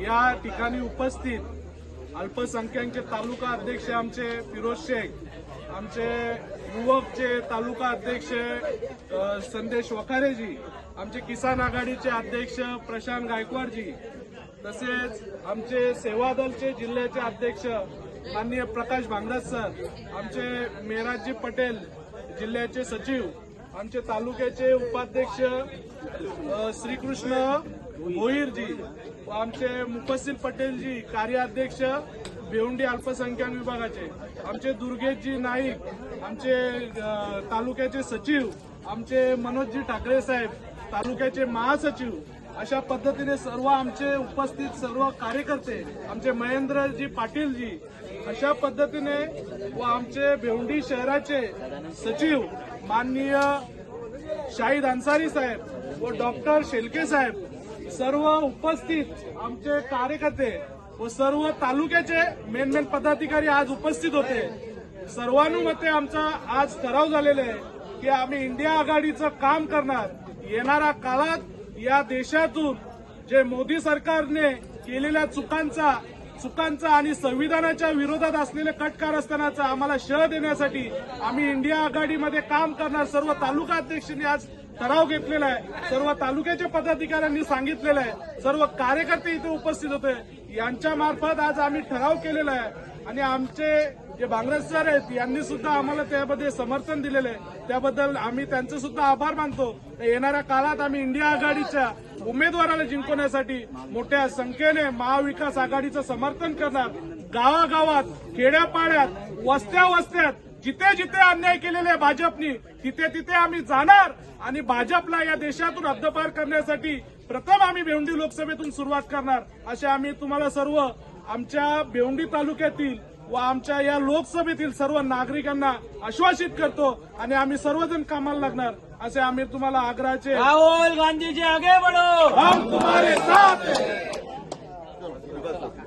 या ठिकाणी उपस्थित अल्पसंख्याकचे तालुका अध्यक्ष आमचे फिरोज शेख आमचे युवकचे तालुका अध्यक्ष संदेश वखारेजी आमचे किसान आघाडीचे अध्यक्ष प्रशांत गायकवाडजी तसेच आमचे सेवा दलचे जिल्ह्याचे अध्यक्ष माननीय प्रकाश भांगरज सर आमचे मेराजी पटेल जिल्ह्याचे सचिव आमचे तालुक्याचे उपाध्यक्ष श्रीकृष्ण भोईरजी व आमचे मुफस्सिल पटेलजी कार्याध्यक्ष भेवंडी अल्पसंख्याक विभागाचे आमचे दुर्गेशजी नाईक आमचे तालुक्याचे सचिव आमचे मनोजजी ठाकरे साहेब तालुक्याचे महासचिव अशा पद्धतीने सर्व आमचे उपस्थित सर्व कार्यकर्ते आमचे महेंद्रजी पाटीलजी अशा पद्धतीने व आमचे भेवंडी शहराचे सचिव माननीय शाहिद अन्सारी साहेब व डॉक्टर शेलके साहेब सर्व उपस्थित आमचे कार्यकर्ते व सर्व तालुक्याचे मेन मेन पदाधिकारी आज उपस्थित होते. सर्वानुमते आमचा आज ठराव झालेला आहे की आम्ही इंडिया आघाडीचं काम करणार. येणाऱ्या काळात या देशातून जे मोदी सरकारने केलेल्या चुकांचा चुकांचा आणि संविधानाच्या विरोधात असलेले कटकार असतानाचा आम्हाला शह देण्यासाठी आम्ही इंडिया आघाडीमध्ये काम करणार. सर्व तालुका अध्यक्षांनी आज ठराव घेतलेला आहे. सर्व तालुक्याच्या पदाधिकाऱ्यांनी सांगितलेलं आहे. सर्व कार्यकर्ते इथे उपस्थित होते. यांच्या मार्फत आज आम्ही ठराव केलेला आहे. आणि आमचे जे भांगरज सर आहेत यांनी सुद्धा आम्हाला त्यामध्ये समर्थन दिलेलं आहे. त्याबद्दल आम्ही त्यांचे सुद्धा आभार मानतो. येणाऱ्या काळात आम्ही इंडिया आघाडीच्या उमेदवाराला जिंकवण्यासाठी मोठ्या संख्येने महाविकास आघाडीचं समर्थन करणार. गावागावात खेड्यापाड्यात वस्त्या वस्त्यात जिथे जिथे अन्याय केलेले आहे भाजपनी तिथे तिथे आम्ही जाणार आणि भाजपला या देशातून हद्दपार करण्यासाठी प्रथम आम्ही भेवंडी लोकसभेतून सुरुवात करणार असे आम्ही तुम्हाला सर्व आमच्या भेवंडी तालुक्यातील व आमच्या या लोकसभेतील सर्व नागरिकांना आश्वासित करतो आणि आम्ही सर्वजण कामाला लागणार असे आम्ही तुम्हाला आग्रहाचे राहुल गांधी जी आगे बढ़ो हम तुम्हारे साथ.